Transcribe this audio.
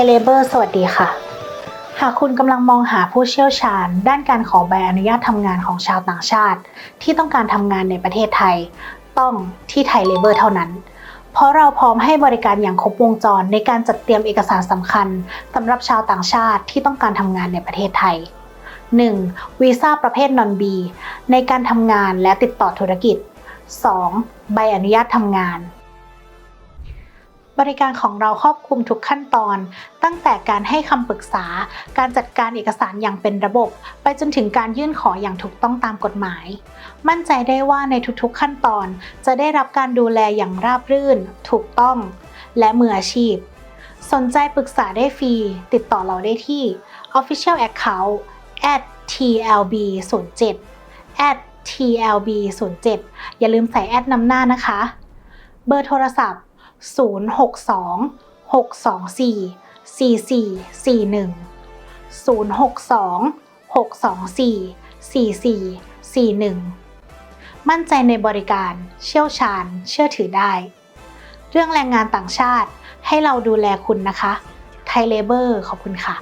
ยเลเบอร์สวัสดีค่ะ หากคุณกำลังมองหาผู้เชี่ยวชาญ ด้านการขอใบอนุญาตทำงานของชาวต่างชาติ ที่ต้องการทำงานในประเทศไทย ต้องที่ไทยเลเบอร์เท่านั้น เพราะเราพร้อมให้บริการอย่างครบวงจรในการจัดเตรียมเอกสารสำคัญสำหรับชาวต่างชาติที่ต้องการทำงานในประเทศไทย 1. วีซ่าประเภทนอนบีในการทำงานและติดต่อธุรกิจ 2. ใบอนุญาตทำงาน บริการของเราครอบคลุมทุกขั้นตอน ตั้งแต่การให้คำปรึกษา การจัดการเอกสารอย่างเป็นระบบ ไปจนถึงการยื่นขออย่างถูกต้องตามกฎหมาย มั่นใจได้ว่าในทุกๆขั้นตอน จะได้รับการดูแลอย่างราบรื่น ถูกต้อง และมืออาชีพ สนใจปรึกษาได้ฟรี ติดต่อเราได้ที่ official account at tlb 0 7 at tlb 0 7อย่าลืมใส่แอดนำหน้านะคะ เบอร์โทรศัพท์ 062 624 4441 062 624 4441 มั่นใจในบริการ เชี่ยวชาญ เชื่อถือได้ เรื่องแรงงานต่างชาติให้เราดูแลคุณนะคะ ไทยเลเบอร์ ขอบคุณค่ะ